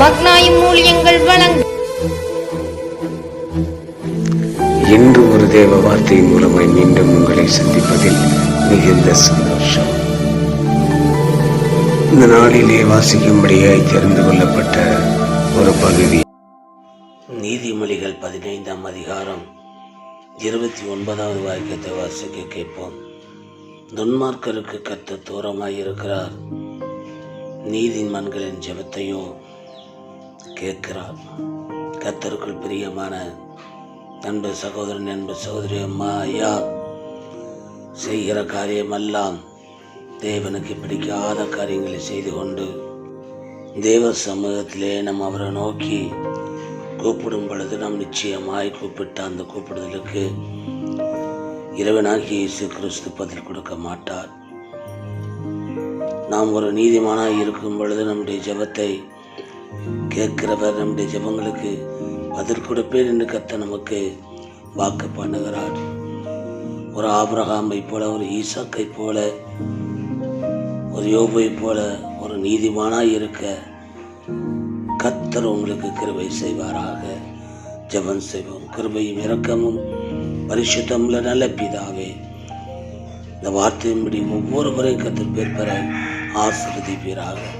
வழங்கும் இன்று ஒரு தேவ வார்த்தை மூலமாய் மீண்டும் உங்களை சந்திப்பதில் மிகுந்த சந்தோஷம். இந்த நாளிலே வாசிக்கும்படியாய் தெரிந்து கொள்ளப்பட்ட ஒரு பகுதி. நீதிமொழிகள் பதினைந்தாம் அதிகாரம் இருபத்தி ஒன்பதாவது வாக்கியத்தை வாசிக்க கேட்போம். துன்மார்க்கருக்கு கத்த தூரமாய் இருக்கிறார் நீதிமன்களின் ஜெபத்தையோ கேட்கிறார். கத்தருக்குள் பிரியமான நண்பர் சகோதரன் அன்பு சகோதரி அம்மா ஐயா செய்கிற காரியமெல்லாம் தேவனுக்கு பிடிக்காத காரியங்களை செய்து கொண்டு தேவ சமூகத்திலே நாம் அவரை நோக்கி கூப்பிடும் பொழுது நாம் நிச்சயமாய் கூப்பிட்ட அந்த கூப்பிடுதலுக்கு இறைவனாகி இயேசு கிறிஸ்து பதில் கொடுக்க மாட்டார். நாம் ஒரு நீதிமானாக இருக்கும் பொழுது நம்முடைய ஜெபத்தை கேட்கிறவர் நம்முடைய ஜெபங்களுக்கு பதில் கொடுப்பேன் என்று கத்த நமக்கு வாக்கு பண்ணுகிறார். ஒரு ஆபிரகாமை போல ஒரு ஈசாக்கை போல ஒரு யோபை போல ஒரு நீதிமானாக இருக்க கத்தர் உங்களுக்கு கிருபை செய்வாராக. ஜெபம் செய்வோம். கிருபையும் இரக்கமும் பரிசுத்தமுள்ள நல்ல பிதாவே இந்த வார்த்தையின்படி ஒவ்வொரு முறையும் கத்தர் பேர் பெற ஆசிர்வதிப்பீராக.